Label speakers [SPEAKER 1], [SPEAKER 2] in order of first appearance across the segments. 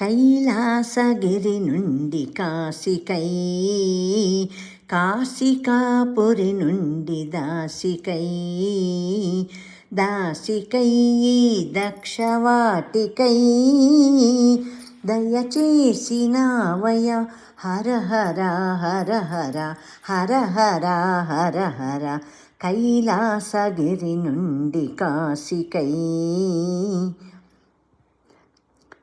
[SPEAKER 1] కైలాసగిరి నుండి కాశికై కాశికాపురి నుండి దాసికై. దాసికై దక్షవాటికై. దయచేసినావయ హర హర హర హర హర హర హర హర కైలాసగిరి నుండి కాశికై.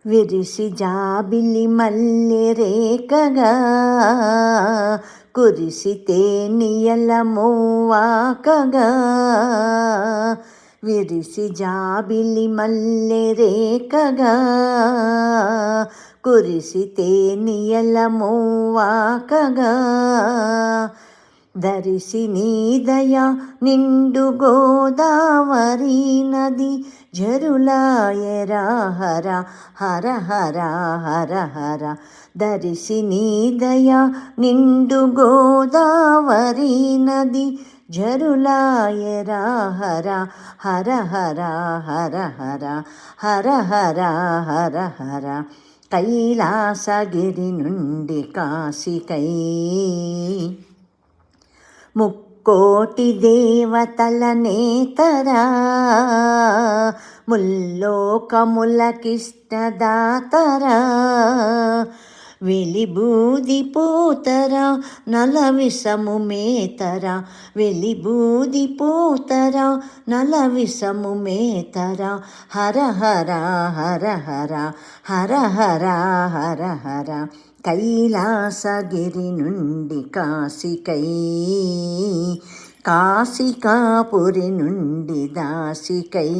[SPEAKER 1] విరిసి జాబిలి మల్లె రేకగా కురిసితే నియల మోవాకగా. విరిసి జాబిలి మల్లె రేకగా కురిసితే నియల మోవాకగా. ధరిసి నీదయ నిండు గోదావరి నది జరులాయరా హర హర హర హర. హర ధరిసి దయా నిండు గోదావరి నది జరులాయరా హర హర హర హర హర హర హర హర. హర కైలాసగిరి నుండి కాశికై. కోటి దేవతల నేతరా ముల్లోకములకిష్టదాతరా. వెలిబూది పోతరా నల విషము మేతరా. వెలిబూది పోతరా నల విషము మేతరా. హర హర హర హర హర హర హర హర. కైలాసగిరి నుండి కాశికై కాశికాపురి నుండి దాసికై.